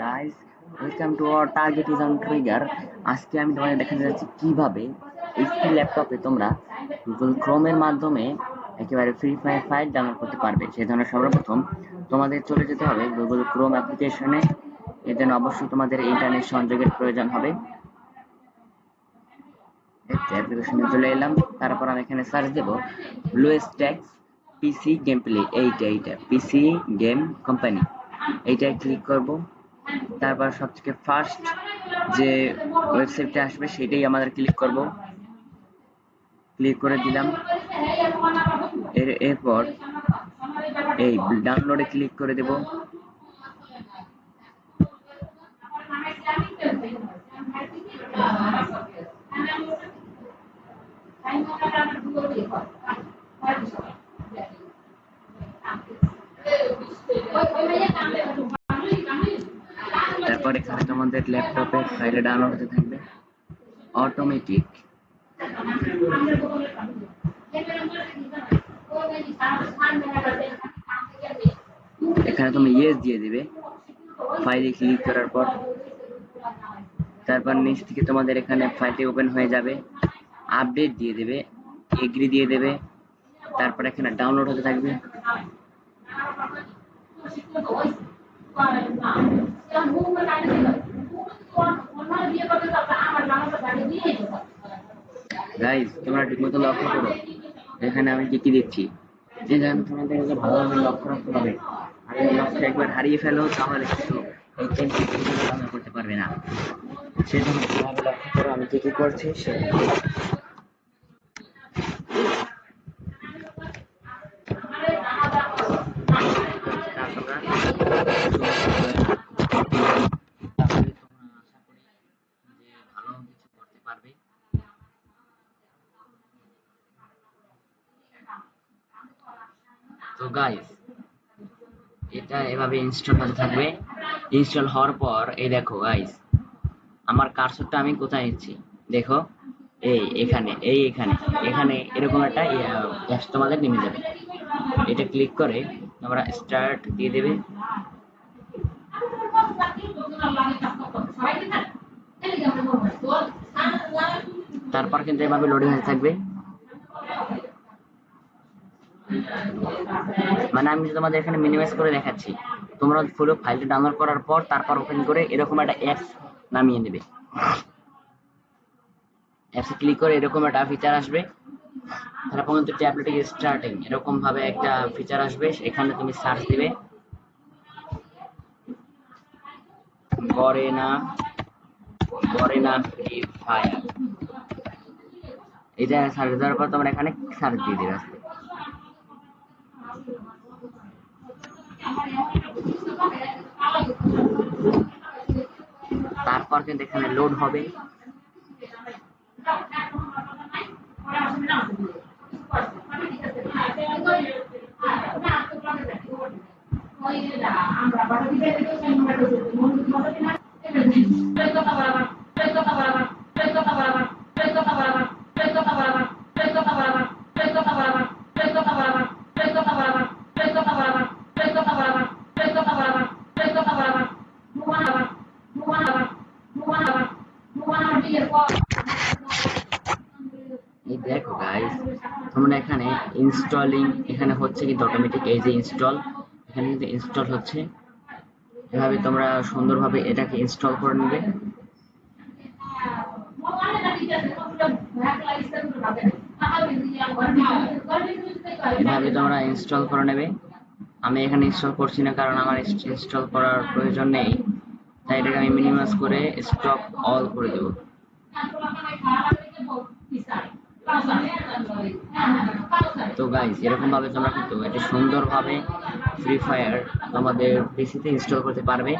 Guys welcome to our target is on trigger আজকে আমি তোমাদের দেখাতে যাচ্ছি কীভাবে এইচপি ল্যাপটপে তোমরা গুগল ক্রোমের মাধ্যমে একেবারে ফ্রি ফায়ার ফাইল ডাউনলোড করতে পারবে। সেই জন্য সর্বপ্রথম তোমাদের চলে যেতে হবে গুগল ক্রোম অ্যাপ্লিকেশনে জন্য অবশ্যই তোমাদের ইন্টারনেট সংযোগের প্রয়োজন হবে। অ্যাপ্লিকেশনে চলে এলাম। তারপর আমি এখানে সার্চ দেব BlueStacks PC game play এইটা এইটা পিসি গেম কোম্পানি এইটায় ক্লিক করব। তারপর সবথেকে ফার্স্ট যে ওয়েবসাইটটা আসবে, সেটাই আমাদের ক্লিক করব। ক্লিক করে দিলাম। এর, এরপর এই ডাউনলোডে ক্লিক করে দেব। তারপর এখানে তোমাদের ল্যাপটপে ফাইলে ডাউনলোড হতে থাকবে। অটোমেটিক এখানে তুমি ইয়েস দিয়ে দিবে। ফাইলে ক্লিক করার পর। তারপর নিচ থেকে তোমাদের এখানে ফাইলটি ওপেন হয়ে যাবে। আপডেট দিয়ে দেবে। এগ্রি দিয়ে দেবে। তারপর এখানে ডাউনলোড হতে থাকবে। তোমরা ঠিকমতো লক্ষ্য করো। এখানে আমি কি কি দিচ্ছি যে তোমাদের ভালোভাবে লক্ষ্য রাখতে হবে। আর লক্ষ্য একবার হারিয়ে ফেলো তাহলে কিন্তু এই টেনটি কাজ করতে পারবে না। সেজন্য কীভাবে লক্ষ্য করো আমি কি কি করছি সে তো গাইস এটা এভাবে ইনস্টল হতে থাকবে। ইনস্টল হওয়ার পর, এই দেখো গাইস আমার কার্সরটা আমি কোথায় নিচ্ছি? দেখো, এই এখানে এই এখানে এখানে এরকম একটা অ্যাপস তোমাদের নেমে যাবে। এটা ক্লিক করে তোমরা স্টার্ট দিয়ে দেবে। তারপর কিন্তু এভাবে লোডিং হতে থাকবে। মানে আমি তোমাদের এখানে মিনিমাইজ করে দেখাচ্ছি, তোমরা পুরো ফাইলটা ডাউনলোড করার পর তারপর ওপেন করে এরকম একটা অ্যাপস নামিয়ে নেবে। অ্যাপসে ক্লিক করে এরকম একটা ফিচার আসবে। তারপর কিন্তু ট্যাবলেটে স্টার্টিং এরকম ভাবে একটা ফিচার আসবে এখানে তুমি সার্চ দিবে। গরেনা গরেনা ফ্রি ফায়ার এটা সার্চ দেওয়ার পর তোমরা এখানে সার্চ দিয়ে দেবে। তারপর কিন্তু এখানে লোড হবে। এই গাইস তোমরা এখানে ইনস্টলিং এখানে হচ্ছে কিন্তু অটোমেটিক এই যে ইনস্টল এখানে কিন্তু ইনস্টল হচ্ছে। এভাবে তোমরা সুন্দরভাবে এটাকে ইনস্টল করে নেবে। এভাবে তোমরা ইনস্টল করে নেবে। আমি এখানে ইনস্টল করছি না কারণ আমার ইনস্টল করার প্রয়োজন নেই। তাই এটাকে আমি মিনিমাইজ করে স্টপ অল করে দেবো। তো গাইজ এরকম ভাবে তোমরা কিন্তু এটা সুন্দরভাবে ফ্রি ফায়ার তোমাদের পিসিতে ইনস্টল করতে পারবে।